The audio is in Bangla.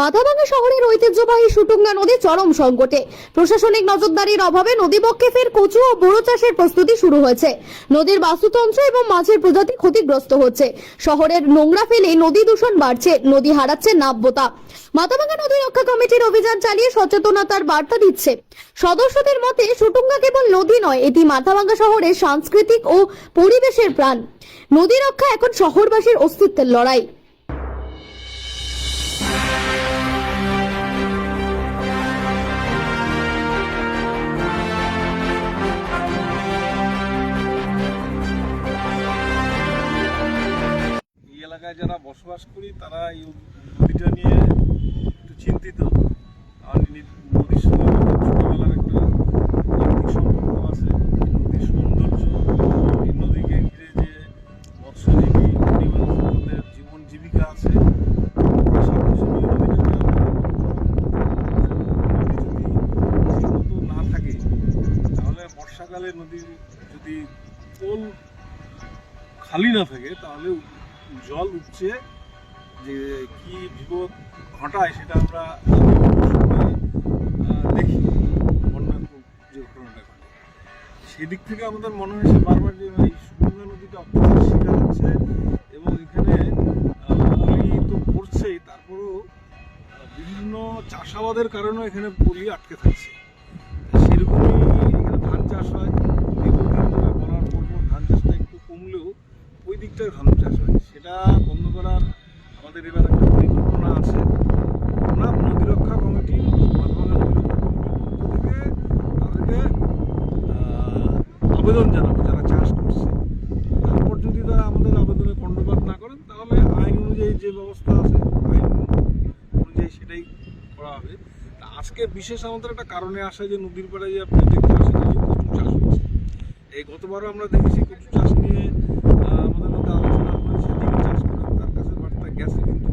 মাথাভাঙ্গা শহরের ঐতিহ্যবাহী সুটুঙ্গা নদী চরম সংকটে। প্রশাসনিক নজরদারির অভাবে নদীবক্ষে ফের কচু ও বোরো চাষের প্রস্তুতি শুরু হয়েছে। নদীর বাস্তুতন্ত্র এবং মাছের প্রজাতি ক্ষতিগ্রস্ত হচ্ছে। শহরের নোংরা ফেলে নদী দূষণ বাড়ছে, নদী হারাচ্ছে নাব্যতা। মাথাভাঙ্গা নদী রক্ষা কমিটির অভিযান চালিয়ে সচেতনতার বার্তা দিচ্ছে। সদস্যদের মতে, সুটুঙ্গা কেবল নদী নয়, এটি মাথাভাঙ্গা শহরের সাংস্কৃতিক ও পরিবেশের প্রাণ। নদী রক্ষা এখন শহরবাসীর অস্তিত্বের লড়াই। এলাকায় যারা বসবাস করি, তারা এই নদীটা নিয়ে একটু চিন্তিত। আর নদীর সঙ্গে ছোটবেলার একটা আর্থিক সম্পর্ক আছে। নদীর সৌন্দর্য, এই নদীকে ঘিরে যে মৎস্যজীবী পরিবারের জীবন জীবিকা আছে না থাকে, তাহলে বর্ষাকালে নদীর যদি পোল খালি না থাকে, তাহলে জল উঠছে যে কি বিপদ ঘটায় সেটা আমরা দেখি। বন্যার খুব যে ঘটনাটা ঘটে। সেদিক থেকে আমাদের মনে হয়েছে বারবার যে এই সুগন্ধা নদীটা অত্যাচার শিকার হচ্ছে এবং এখানে পানি তো পড়ছেই, তারপরেও বিভিন্ন চাষাবাদের কারণেও এখানে পলি আটকে থাকছে। সেরকমই এখানে ধান চাষ হয়। দীর্ঘদিন বলার পর ধান চাষটা একটু কমলেও ওই দিকটায় ধান চাষ হয়। সেটা বন্ধ করার আমাদের এবার একটা পরিকল্পনা আছে। আমরা নদী রক্ষা কমিটি তাদেরকে আবেদন জানাব, যারা চাষ করছে। তারপর যদি তারা আমাদের আবেদনে কর্ণপাত না করেন, তাহলে আইন অনুযায়ী যে ব্যবস্থা আছে, আইন অনুযায়ী সেটাই করা হবে। আজকে বিশেষ আমাদের একটা কারণে আসা যে নদীর পাড়ে যে আপনি দেখতে যে কচু চাষ হচ্ছে। এই গতবারও আমরা দেখেছি কচু চাষ নিয়ে আমাদের গেছে কিন্তু